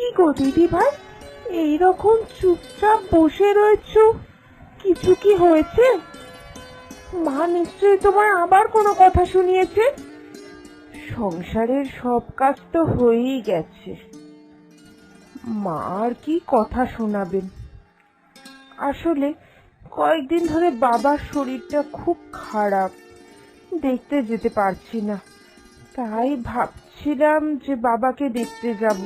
কি গো দিদি ভাই? এইরকম চুপচাপ বসে রয়েছো? কিছু কি হয়েছে? মা নিশ্চয়ই তোমার আবার কোনো কথা শুনিয়েছে? সংসারের সব কাজ তো হয়েই গেছে। মা আর কি কথা শোনাবেন? আসলে কয়েকদিন ধরে বাবার শরীরটা খুব খারাপ। দেখতে যেতে পারছি না। তাই ভাবছিলাম যে বাবাকে দেখতে যাব।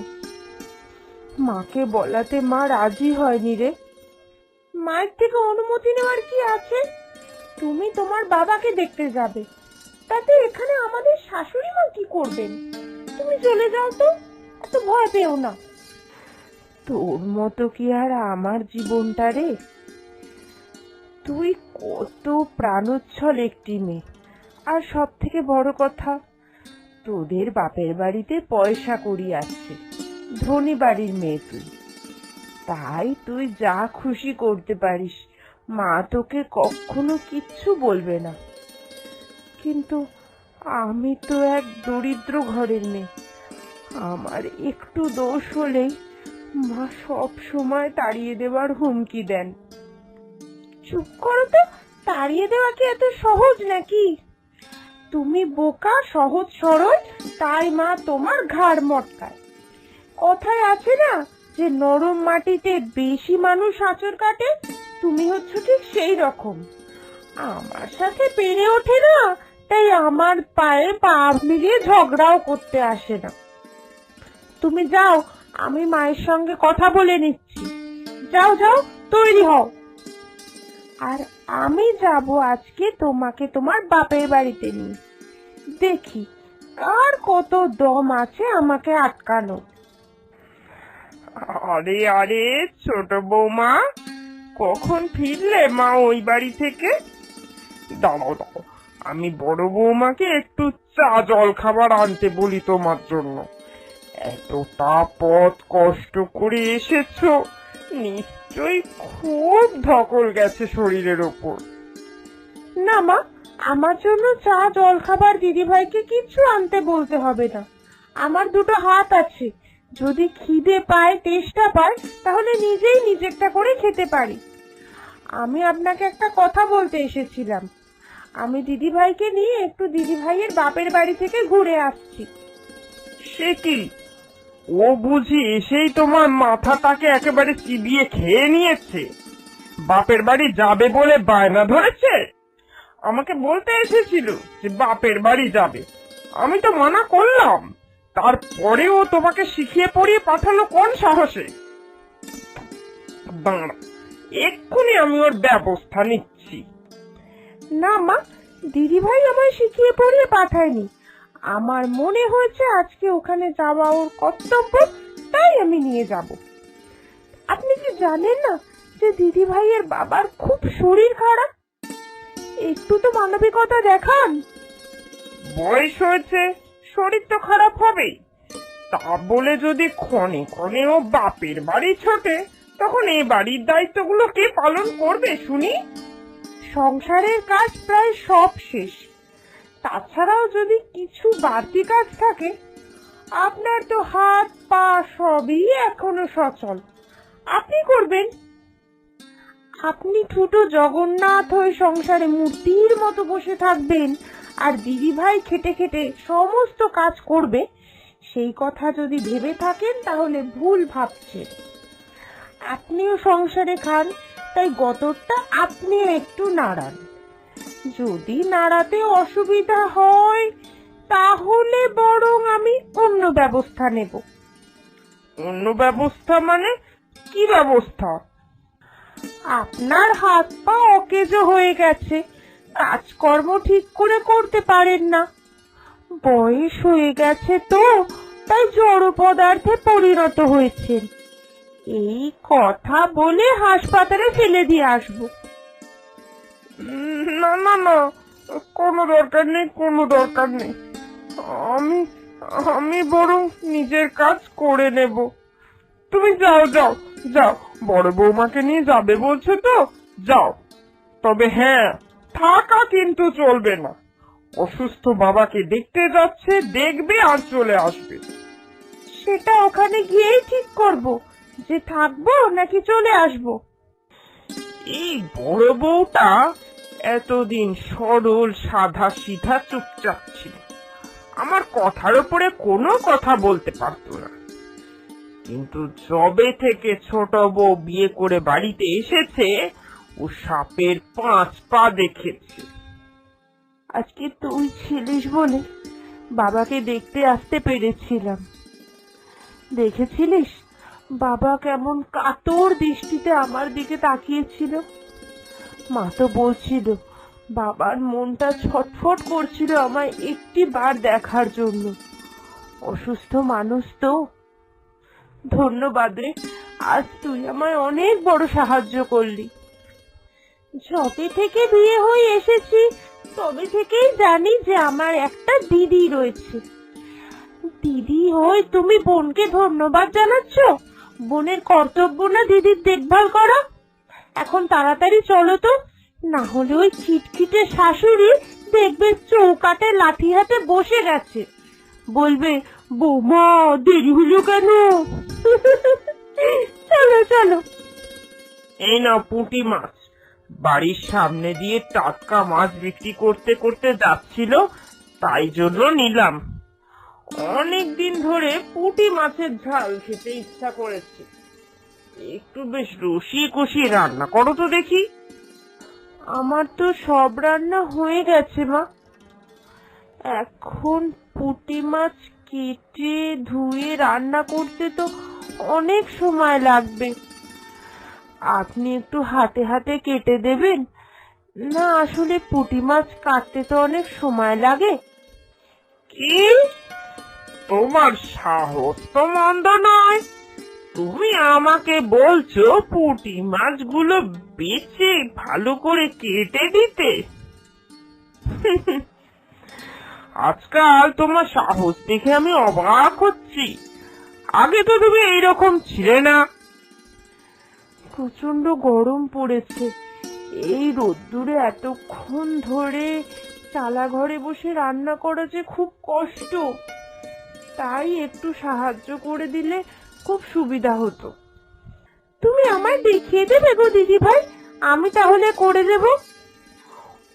মাকে বলাতে মা রাজি হয়নি রে। মায়ের থেকে অনুমতি নেওয়ার কি আছে? তুমি তোমার বাবাকে দেখতে যাবে। তাতে এখানে আমাদের শাশুড়ি মা কি করবেন? তুমি চলে যাও তো, এত ভয় পেও না। তোর মতো কি আর আমার জীবনটা রে? তুই কত প্রাণোচ্ছল একটি মেয়ে। আর সব থেকে বড় কথা, তোদের বাপের বাড়িতে পয়সা করি আছে ধনী বাড়ির মেয়ে তুই। তাই তুই যা খুশি করতে পারিস, মা তোকে কখনো কিচ্ছু বলবে না। কিন্তু আমি তো এক দরিদ্র ঘরের মেয়ে। আমার একটু দোষ হলেই মা সব সময় তাড়িয়ে দেওয়ার হুমকি দেন। চুপ করো তো, তাড়িয়ে দেওয়া কি এত সহজ নাকি? তুমি বোকা, সহজ, সরল, তাই মা তোমার ঘাড় মটকায়। কথায় আছে না যে নরম মাটিতে বেশি মানুষ আঁচড় কাটে? তুমি হচ্ছ ঠিক সেই রকম। আমার সাথে পেরে ওঠে না, তাই আমার পায়ে পা মিলিয়ে ঝগড়াও করতে আসে না। তুমি যাও, আমি মায়ের সঙ্গে কথা বলে নিচ্ছি। যাও যাও, তৈরি হও। আর আমি যাব আজকে তোমাকে তোমার বাপের বাড়িতে নিয়ে। দেখি কার কত দম আছে আমাকে আটকানো আরে আরে, ছোট বৌমা, কখন ফিরলে মা ওই বাড়ি থেকে? দাঁড়াও দাঁড়াও, আমি বড় বৌমাকে একটু চা, জল খাবার আনতে বলি তোমার জন্য। এতটা পথ কষ্ট করে এসেছ, নিশ্চয়ই খুব ধকল গেছে শরীরের ওপর। না মা, আমার জন্য চা, জল খাবার দিদি ভাইকে কিচ্ছু আনতে বলতে হবে না। আমার দুটো হাত আছে যদি খিদে পায়, তেষ্টা পায়, তাহলে নিজেই নিজেরটা করে খেতে পারি। আমি আপনাকে একটা কথা বলতে এসেছিলাম। আমি দিদি ভাইকে নিয়ে একটু দিদি ভাইয়ের বাপের বাড়ি থেকে ঘুরে আসছি। সে কি? ও বুঝি এসেই তোমার মাথাটাকে একেবারে চিবিয়ে খেয়ে নিয়েছে। বাপের বাড়ি যাবে বলে বায়না ধরেছে? আমাকে বলতে এসেছিল যে বাপের বাড়ি যাবে। আমি তো মানা করলাম। তারপরেও তোমাকে শিখিয়ে পড়িয়ে পাঠালো কোন সাহসে? দাঁড়া এক্ষুনি আমি ওর ব্যবস্থা নিচ্ছি। না মা দিদি ভাই আমায় শিখিয়ে পড়িয়ে পাঠায়নি। আমার মনে হয়েছে আজকে ওখানে যাওয়া ওর কর্তব্য তাই আমি নিয়ে যাব। আপনি কি জানেন না যে দিদি ভাইয়ের বাবার খুব শরীর খারাপ? একটু তো মানবিকতা দেখান। বয়স হয়েছে শরীর তো খারাপ হবেই তা বলে যদি ক্ষণে ক্ষণে ও বাপের বাড়ি ছোটে, তখন এই বাড়ির দায়িত্বগুলো কে পালন করবে শুনি? সংসারের কাজ প্রায় সব শেষ। তাছাড়াও যদি কিছু বাড়তি কাজ থাকে, আপনার তো হাত, পা সবই এখনও সচল। আপনি করবেন। আপনি ছোট জগন্নাথ হয়ে সংসারে মূর্তির মতো বসে থাকবেন আর দিদি ভাই খেটে খেটে সমস্ত কাজ করবে, সেই কথা যদি ভেবে থাকেন তাহলে ভুল ভাবছেন। আপনিও সংসারে খান, তাই গতরটা আপনিও একটু নাড়ান। যদি নাড়াতে অসুবিধা হয়, তাহলে বরং আমি অন্য ব্যবস্থা নেব। অন্য ব্যবস্থা মানে কি ব্যবস্থা? আপনার হাত পা অকেজো হয়ে গেছে। কাজকর্ম ঠিক করে করতে পারেন না। বয়স হয়ে গেছে তো, তাই জড় পদার্থে পরিণত হয়েছেন। এই কথা বলে হাসপাতালে ফেলে দিয়ে আসব। না না না, কোনো দরকার নেই, কোনো দরকার নেই। আমি আমি বরং নিজের কাজ করে নেব। তুমি যাও যাও যাও, বড় বৌমাকে নিয়ে যাবে বলছো তো? যাও। তবে হ্যাঁ থাকা কিন্তু চলবে না। অসুস্থ বাবাকে দেখতে যাচ্ছে দেখবে আর চলে আসবে। সেটা ওখানে গিয়েই ঠিক করব। যে থাকব নাকি চলে আসব? এই বড় বউটা! এতদিন সরল সাদা সিধা চুপচাপ ছিল। আমার কথার উপরে কোনো কথা বলতে পারতো না। কিন্তু জবে থেকে ছোট বউ বিয়ে করে বাড়িতে এসেছে ও সাপের পাঁচ পা দেখেছে। আজকে তুই ছিলিস বলে বাবাকে দেখতে আসতে পেরেছিলাম। দেখেছিলিস? বাবা কেমন কাতর দৃষ্টিতে আমার দিকে তাকিয়েছিল। মা তো বলছিল, বাবার মনটা ছটফট করছিল আমায় একটি বার দেখার জন্য। অসুস্থ মানুষ তো। ধন্যবাদ রে আজ তুই আমায় অনেক বড় সাহায্য করলি। যবে থেকে বিয়ে হয়ে এসেছি, তবে থেকেই জানি যে আমার একটা দিদি রয়েছে। দিদি হই তুমি বোনকে ধন্যবাদ জানাচ্ছ? বোনের কর্তব্য না দিদির দেখভাল করা? এখন তাড়াতাড়ি চলো তো। না হলে ওই খিটখিটে শাশুড়ি দেখবে চৌকাটে লাঠি হাতে বসে গেছে। বলবে, বৌমা, দেরি হলো কেন? চলো চলো। এই না পুঁটি মাছ। বাড়ির সামনে দিয়ে টাটকা মাছ বিক্রি করতে করতে যাচ্ছিল, তাই জন্য নিলাম। অনেক দিন ধরে পুঁটি মাছের ঝাল খেতে ইচ্ছা করেছে। একটু বেশ রসি কষি রান্না করো তো দেখি। আমার তো সব রান্না হয়ে গেছে, মা। এখন পুঁটি মাছ কেটে ধুয়ে রান্না করতে তো অনেক সময় লাগবে। আপনি একটু হাতে হাতে কেটে দেবেন? না, আসলে পুঁটি মাছ কাটতে তো অনেক সময় লাগে। কি? তোমার সাহস তো মন্দ নয়। তুমি আমাকে বলছো পুঁটি মাছগুলো বেচে ভালো করে কেটে দিতে? আজকাল তোমার সাহস দেখে আমি অবাক হচ্ছি। আগে তো তুমি এইরকম ছিলে না। প্রচণ্ড গরম পড়েছে। এই রোদ্দুরে এতক্ষণ ধরে চালা ঘরে বসে রান্না করা যে খুব কষ্ট, তাই একটু সাহায্য করে দিলে খুব সুবিধা হতো। তুমি আমায় দেখিয়ে দেবে গো দিদি ভাই আমি তাহলে করে দেব।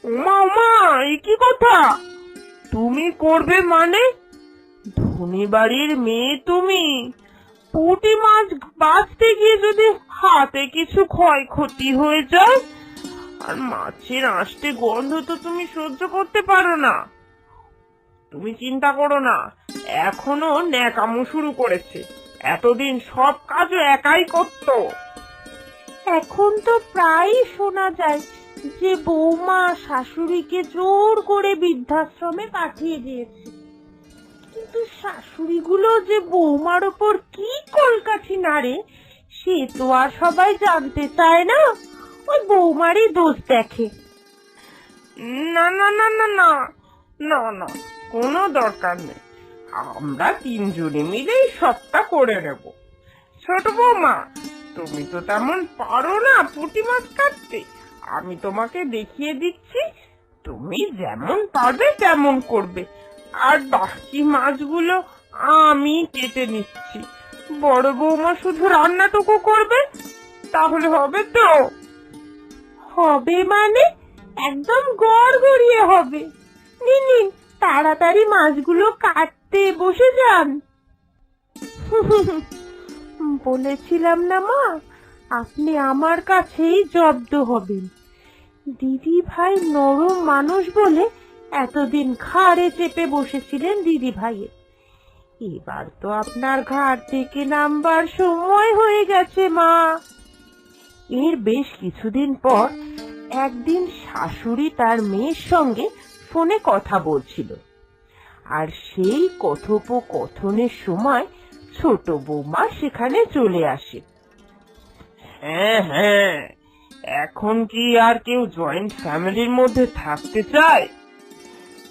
উমা উমা এই কি কথা? তুমি করবে মানে? ধনী বাড়ির মেয়ে তুমি। পুঁটি মাছ বাঁচতে গিয়ে যদি হাতে কিছু ক্ষয়ক্ষতি হয়ে যায়, আর মাছের আষ্টে গন্ধ তো তুমি সহ্য করতে পারো না। তুমি চিন্তা করো না, এখনও ন্যাকামো শুরু করেছে। এতদিন সব কাজও একাই করতো। এখন তো প্রায়ই শোনা যায় যে বৌমা শাশুড়িকে জোর করে বৃদ্ধাশ্রমে পাঠিয়ে দিয়েছে। কিন্তু শাশুড়িগুলো যে বৌমার ওপর কি কলকাঠি নাড়ে, সে তো আর সবাই জানতে চায় না। ওই বৌমারই দোষ দেখে। না না না না না না না, কোনো দরকার নেই। আমরা তিনজনে মিলেই সবটা করে নেব। ছোট বৌমা, তুমি তো তেমন পারো না পুঁটি মাছ কাটতে। আমি তোমাকে দেখিয়ে দিচ্ছি, তুমি যেমন পারবে তেমন করবে। আর বাকি মাছগুলো আমি কেটে নিচ্ছি। বড় বৌমা শুধু রান্নাটুকু করবে, তাহলে হবে তো? হবে মানে? একদম গড় গড়িয়ে হবে। নিন নিন তাড়াতাড়ি মাছগুলো কাটতে বসে যান। বলেছিলাম না মা, আপনি আমার কাছেই জব্দ হবেন। দিদি ভাই নরম মানুষ বলে এতদিন ঘাড়ে চেপে বসেছিলেন দিদি ভাইয়ের এবার তো আপনার ঘাড় থেকে নামবার সময় হয়ে গেছে, মা। এর বেশ কিছুদিন পর একদিন শাশুড়ি তার মেয়ের সঙ্গে ফোনে কথা বলছিল। আর সেই কথোপকথনের সময় ছোট বৌমা সেখানে চলে আসে। হ্যাঁ হ্যাঁ এখন কি আর কেউ জয়েন্ট ফ্যামিলির মধ্যে থাকতে চায়?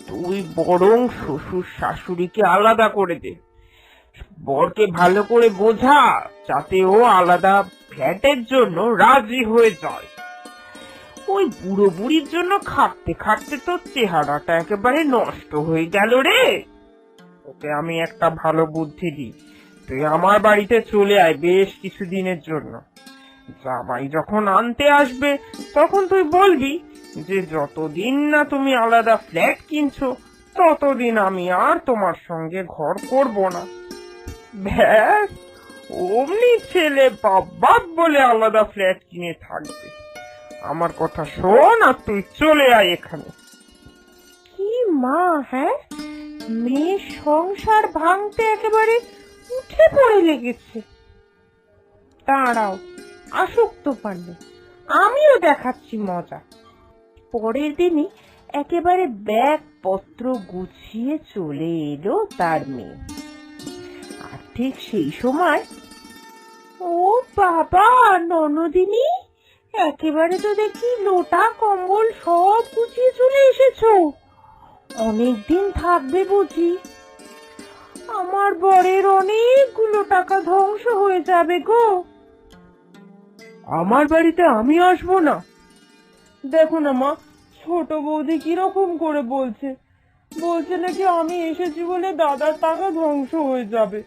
তুই বরং শ্বশুর শাশুড়িকে আলাদা করে দে। বরকে ভালো করে বোঝা, যাতে ও আলাদা ফ্ল্যাটের জন্য রাজি হয়ে যায়। ওই বুড়ো বুড়ির জন্য খাটতে খাটতে তোর চেহারাটা একেবারে নষ্ট হয়ে গেল রে। ওকে আমি একটা ভালো বুদ্ধি দিই। তুই আমার বাড়িতে চলে আয় বেশ কিছুদিনের জন্য। জামাই যখন আনতে আসবে, তখন তুই বলবি যে যতদিন না তুমি আলাদা ফ্ল্যাট কিনছো, ততদিন আমি আর তোমার সঙ্গে ঘর করব না। ব্যাস, অমনি ছেলে বাবা বলে আলাদা ফ্ল্যাট কিনে থাকবে। আমার কথা শোন আর তুই চলে আয় এখানে। কি মা হ্যাঁ? মেয়ে সংসার ভাঙতে একেবারে উঠে পড়ে লেগেছে। দাঁড়াও আসুক তো পারলে আমিও দেখাচ্ছি মজা। পরের দিনই একেবারে ব্যাগ পত্র গুছিয়ে চলে এলো তার মেয়ে। আর ঠিক সেই সময় ও বাবা, ননদিনী, একেবারে তো দেখি লোটা, কম্বল সব গুছিয়ে চলে এসেছ। অনেকদিন থাকবে বুঝি। আমার বরের অনেকগুলো টাকা ধ্বংস হয়ে যাবে গো। আমার বাড়িতে আমি আসব না। দেখো না মা, ছোট বৌদি কীরকম করে বলছে। বলছে নাকি আমি এসেছি বলে দাদার টাকা ধ্বংস হয়ে যাবে।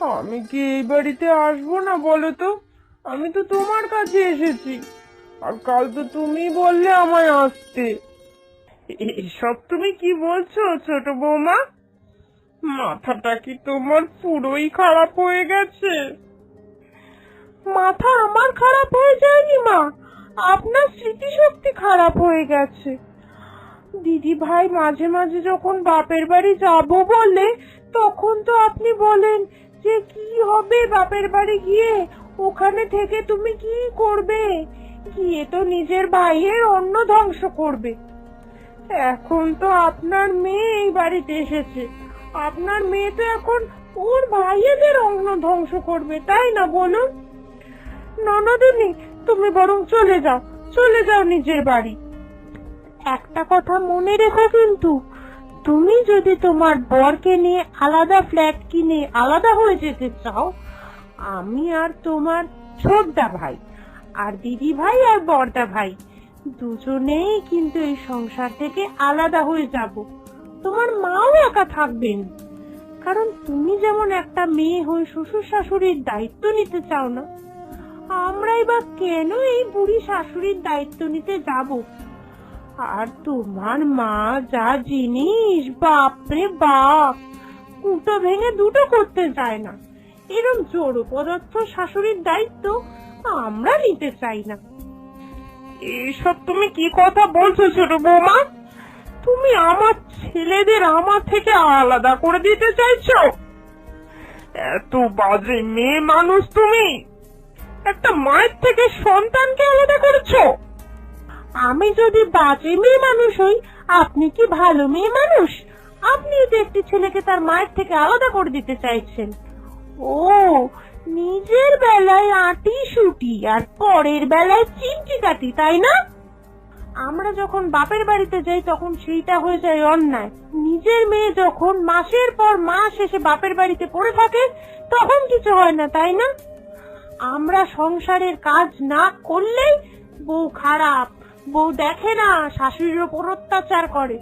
আমি কি এই বাড়িতে আসব না বলো তো? আমি তো তোমার কাছে এসেছি। আর কাল তো তুমি বললে আমায় আসতে। এসব তুমি কি বলছো ছোট বৌমা? মাথাটা কি তোমার পুরোই খারাপ হয়ে গেছে? মাথা আমার খারাপ হয়ে যায়নি মা। আপনার স্মৃতিশক্তি খারাপ হয়ে গেছে। দিদি ভাই মাঝে মাঝে যখন বাপের বাড়ি যাব বলে, তখন তো আপনি বলেন যে কি হবে বাপের বাড়ি গিয়ে, ওখানে থেকে তুমি কি করবে? গিয়ে তো নিজের ভাইয়ের অন্ন ধ্বংস করবে। এখন তো আপনার মেয়ে এই বাড়িতে এসেছে। আপনার মেয়ে তো এখন ওর ভাইয়েদের অন্ন ধ্বংস করবে, তাই না বলুন? ননদিনী তুমি বরং চলে যাও চলে যাও নিজের বাড়ি। একটা কথা মনে রেখো কিন্তু, তুমি যদি তোমার বরকে নিয়ে আলাদা ফ্ল্যাট কিনে আলাদা হয়ে যেতে চাও, আমি আর তোমার ছোটদা ভাই, আর দিদি ভাই আর বরদা ভাই, দুজনেই কিন্তু এই সংসার থেকে আলাদা হয়ে যাব। তোমার মাও একা থাকবেন। কারণ তুমি যেমন একটা মেয়ে হয়ে শ্বশুর শাশুড়ির দায়িত্ব নিতে চাও না আমরাই বা কেন এই বুড়ি শাশুড়ির দায়িত্ব নিতে যাব? আর তোমার মা যা জিনিস, বাপরে বাপ! কুটো ভেঙে দুটো করতে চায় না। এরম জড় পদার্থ শাশুড়ির দায়িত্ব আমরা নিতে চাই না। এইসব তুমি কি কথা বলছো ছোট বৌমা? তুমি আমার ছেলেদের আমার থেকে আলাদা করে দিতে চাইছো? এত বাজে মেয়ে মানুষ তুমি! একটা মায়ের থেকে সন্তানকে আলাদা করেছ? আমি যদি বাজে মেয়ে মানুষ হই, আপনি কি ভালো মেয়ে মানুষ? আপনি তো একটি ছেলেকে তার মায়ের থেকে আলাদা করে দিতে চাইছেন। ও, নিজের বেলায় আটি সুটি আর পরের বেলায় চিমটি কাটি তাই না? আমরা যখন বাপের বাড়িতে যাই, তখন সেইটা হয়ে যায় অন্যায়। নিজের মেয়ে যখন মাসের পর মাস এসে বাপের বাড়িতে পড়ে থাকে, তখন কিছু হয় না, তাই না? আমরা সংসারের কাজ না করলেই বউ খারাপ। বউ দেখে না, শাশুড়ির ওপর অত্যাচার করে।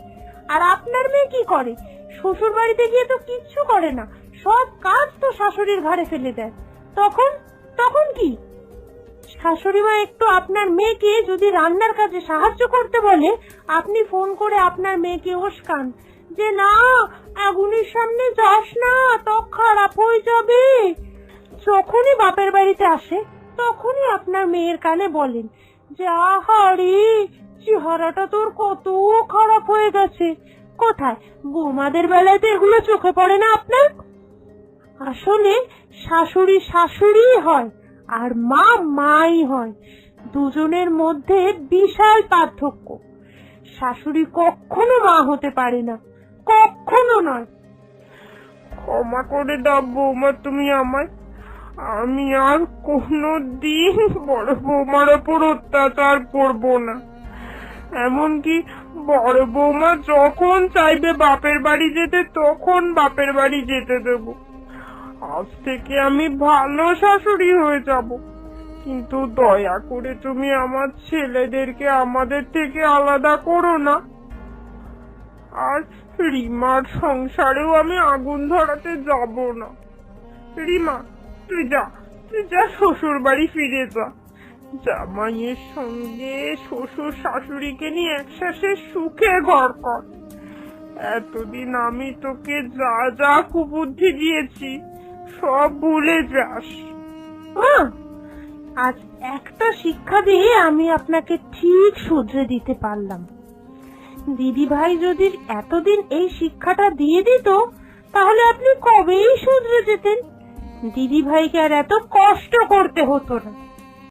আর আপনার মেয়ে কি করে? শ্বশুর বাড়িতে গিয়ে তো কিচ্ছু করে না। সব কাজ তো শাশুড়ির ঘরে ফেলে দেয়। তখন তখন কি? শাশুড়ি মা একটু আপনার মেয়েকে যদি রান্নার কাজে সাহায্য করতে বলে, আপনি ফোন করে আপনার মেয়েকে ওস্কান যে, না, আগুনের সামনে যাস না, ত্বক খারাপ হয়ে যাবে। যখনই বাপের বাড়িতে আসে, তখনই আপনার মেয়ের কানে বলেন, যে আহারে চেহারাটা তোর কত খারাপ হয়ে গেছে। কোথায়? বৌমাদের বেলায় তো এগুলো চোখে পড়ে না আপনার? আসলে শাশুড়ি শাশুড়ি হয়, আর মা মাই হয়। দুজনের মধ্যে বিশাল পার্থক্য। শাশুড়ি কখনো মা হতে পারে না, কখনো নয়। ক্ষমা করে দাও বৌমা, তুমি আমায় আমি আর কোনো দিন বড় বৌমার ওপর অত্যাচার করব না। এমনকি বড় বৌমা যখন চাইবে বাপের বাড়ি যেতে, তখন বাপের বাড়ি যেতে দেব। আজ থেকে আমি ভালো শাশুড়ি হয়ে যাব। কিন্তু দয়া করে তুমি আমার ছেলেদেরকে আমাদের থেকে আলাদা করো না। আর রিমার সংসারেও আমি আগুন ধরাতে যাব না। রিমা তুই যা তুই যা শ্বশুর বাড়ি ফিরে যা। জামাইয়ের সঙ্গে শ্বশুর শাশুড়িকে নিয়ে একসাথে সুখে ঘর কর। এতদিন আমি তোকে যা যা কুবুদ্ধি দিয়েছি, সব ভুলে যাস। আজ একটা শিক্ষা দিয়ে আমি আপনাকে ঠিক শুধরে দিতে পারলাম। দিদি ভাই যদি এতদিন এই শিক্ষাটা দিয়ে দিত, তাহলে আপনি কবেই শুধরে যেতেন? দিদি ভাইকে আর এত কষ্ট করতে হতো না।